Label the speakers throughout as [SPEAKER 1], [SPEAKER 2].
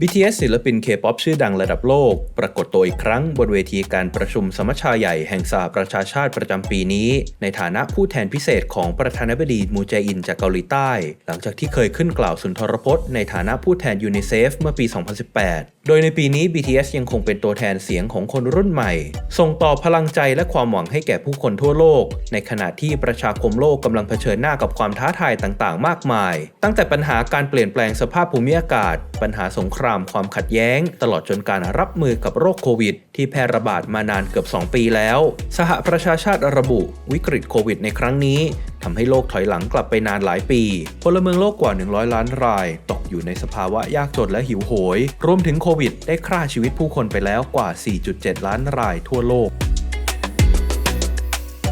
[SPEAKER 1] BTS ศิลปินเคป๊อปชื่อดังระดับโลก ปรากฏตัวอีกครั้งบนเวทีการประชุมสมัชชาใหญ่แห่งสหประชาชาติประจำปีนี้ ในฐานะผู้แทนพิเศษของประธานาธิบดีมูเจอินจากเกาหลีใต้ หลังจากที่เคยขึ้นกล่าวสุนทรพจน์ในฐานะผู้แทนยูนิเซฟเมื่อปี 2018 โดยในปีนี้ BTS ยังคงเป็นตัวแทนเสียงของคนรุ่นใหม่ ส่งต่อพลังใจและความหวังให้แก่ผู้คนทั่วโลก ในขณะที่ประชาคมโลกกำลังเผชิญหน้ากับความท้าทายต่าง ๆ มากมาย ตั้งแต่ปัญหาการเปลี่ยนแปลงสภาพภูมิอากาศปัญหาสงครามความขัดแย้ง ตลอดจนการรับมือกับโรคโควิด ที่แพร่ระบาดมานานเกือบ 2 ปีแล้ว สหประชาชาติระบุ วิกฤตโควิดในครั้งนี้ทำให้โลกถอยหลังกลับไปนานหลายปีพลเมืองโลกกว่า 100 ล้านราย ตกอยู่ในสภาวะยากจนและหิวโหย รวมถึงโควิด ได้ฆ่าชีวิตผู้คนไปแล้วกว่า 4.7 ล้านรายทั่วโลก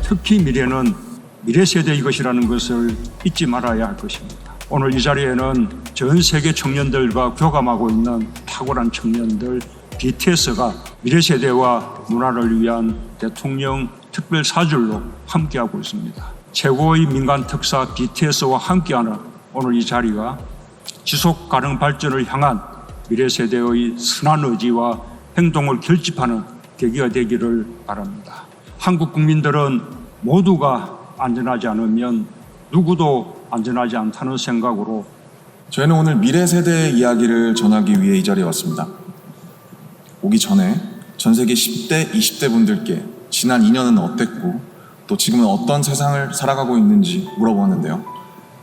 [SPEAKER 2] 특히 미래는 미래 세대의 것이라는 것을 잊지 말아야 할 것입니다. 오늘 이 자리에는 전 세계 청년들과 교감하고 있는 탁월한 청년들 BTS가 미래 세대와 문화를 위한 대통령 특별 사절로 함께하고 있습니다. 최고의 민간 특사 BTS와 함께하는 오늘 이 자리가 지속 가능 발전을 향한 미래 세대의 선한 의지와 행동을 결집하는 계기가 되기를 바랍니다. 한국 국민들은 모두가 안전하지 않으면 누구도 안전하지 않다는 생각으로
[SPEAKER 3] 저희는 오늘 미래 세대의 이야기를 전하기 위해 이 자리에 왔습니다. 오기 전에 전 세계 10대, 20대 분들께 지난 2년은 어땠고 또 지금은 어떤 세상을 살아가고 있는지 물어보았는데요.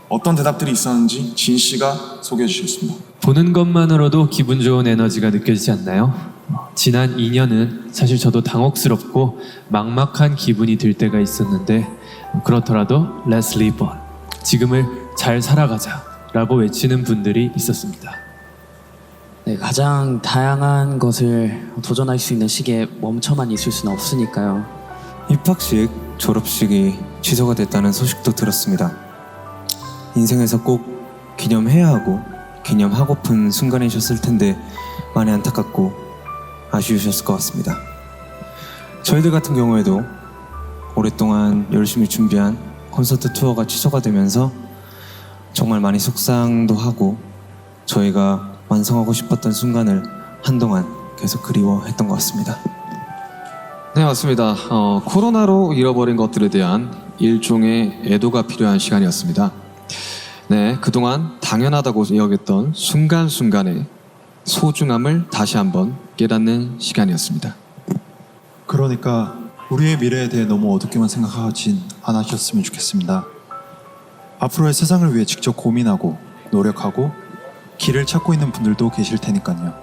[SPEAKER 3] 어떤 대답들이 있었는지 진 씨가 소개해 주시겠습니다.
[SPEAKER 4] 보는 것만으로도 기분 좋은 에너지가 느껴지지 않나요? 지난 2년은 사실 저도 당혹스럽고 막막한 기분이 들 때가 있었는데 그렇더라도 Let's live on 지금을 잘 살아가자 라고 외치는 분들이 있었습니다.
[SPEAKER 5] 네, 가장 다양한 것을 도전할 수 있는 시기에 멈춰만 있을 수는 없으니까요.
[SPEAKER 6] 입학식, 졸업식이 취소가 됐다는 소식도 들었습니다. 인생에서 꼭 기념해야 하고 기념하고픈 순간이셨을 텐데 많이 안타깝고 아쉬우셨을 것 같습니다. 저희들 같은 경우에도 오랫동안 열심히 준비한 콘서트 투어가 취소가 되면서 정말 많이 속상도 하고 저희가 완성하고 싶었던 순간을 한동안 계속 그리워했던 것 같습니다.
[SPEAKER 7] 네, 맞습니다. 어, 코로나로 잃어버린 것들에 대한 일종의 애도가 필요한 시간이었습니다. 네, 그동안 당연하다고 여겼던 순간순간의 소중함을 다시 한번 깨닫는 시간이었습니다.
[SPEAKER 8] 그러니까 우리의 미래에 대해 너무 어둡게만 생각하진 않으셨으면 좋겠습니다. 앞으로의 세상을 위해 직접 고민하고 노력하고 길을 찾고 있는 분들도 계실 테니까요.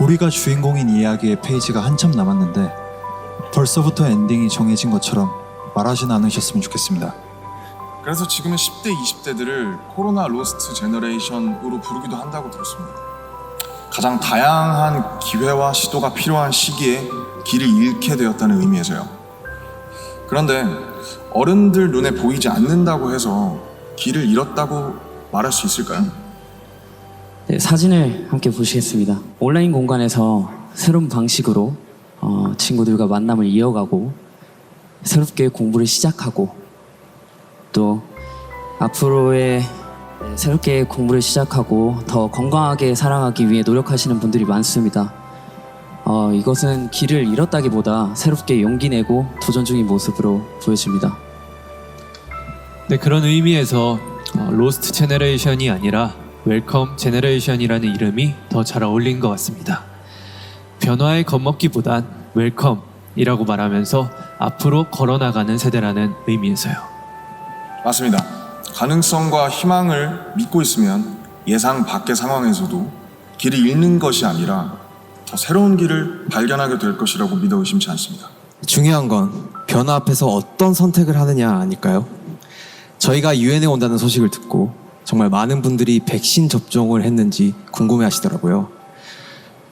[SPEAKER 8] 우리가 주인공인 이야기의 페이지가 한참 남았는데 벌써부터 엔딩이 정해진 것처럼 말하진 않으셨으면 좋겠습니다.
[SPEAKER 3] 그래서 지금은 10대, 20대들을 코로나 로스트 제너레이션으로 부르기도 한다고 들었습니다. 가장 다양한 기회와 시도가 필요한 시기에 길을 잃게 되었다는 의미에서요. 그런데 어른들 눈에 보이지 않는다고 해서 길을 잃었다고 말할 수 있을까요?
[SPEAKER 5] 네, 사진을 함께 보시겠습니다. 온라인 공간에서 새로운 방식으로 어, 친구들과 만남을 이어가고 새롭게 공부를 시작하고 또 앞으로의 네, 새롭게 공부를 시작하고 더 건강하게 살아가기 위해 노력하시는 분들이 많습니다. 어, 이것은 길을 잃었다기보다 새롭게 용기 내고 도전 중인 모습으로 보여집니다.
[SPEAKER 4] 네, 그런 의미에서 어, 로스트 제너레이션이 아니라 웰컴 제너레이션이라는 이름이 더 잘 어울린 것 같습니다. 변화에 겁먹기보단 웰컴이라고 말하면서 앞으로 걸어나가는 세대라는 의미에서요.
[SPEAKER 3] 맞습니다. 가능성과 희망을 믿고 있으면 예상 밖의 상황에서도 길을 잃는 것이 아니라 더 새로운 길을 발견하게 될 것이라고 믿어 의심치 않습니다.
[SPEAKER 6] 중요한 건 변화 앞에서 어떤 선택을 하느냐 아닐까요? 저희가 유엔에 온다는 소식을 듣고 정말 많은 분들이 백신 접종을 했는지 궁금해 하시더라고요.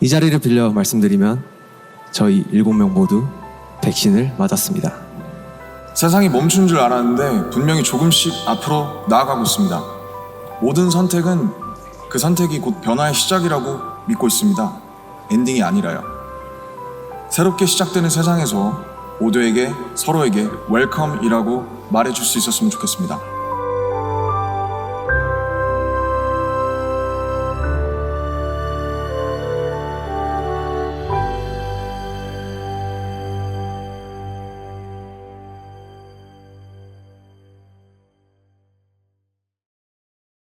[SPEAKER 6] 이 자리를 빌려 말씀드리면 저희 7명 모두 백신을 맞았습니다.
[SPEAKER 3] 세상이 멈춘 줄 알았는데 분명히 조금씩 앞으로 나아가고 있습니다. 모든 선택은 그 선택이 곧 변화의 시작이라고 믿고 있습니다. 엔딩이 아니라요. 새롭게 시작되는 세상에서 모두에게 서로에게 웰컴이라고 말해줄 수 있었으면 좋겠습니다.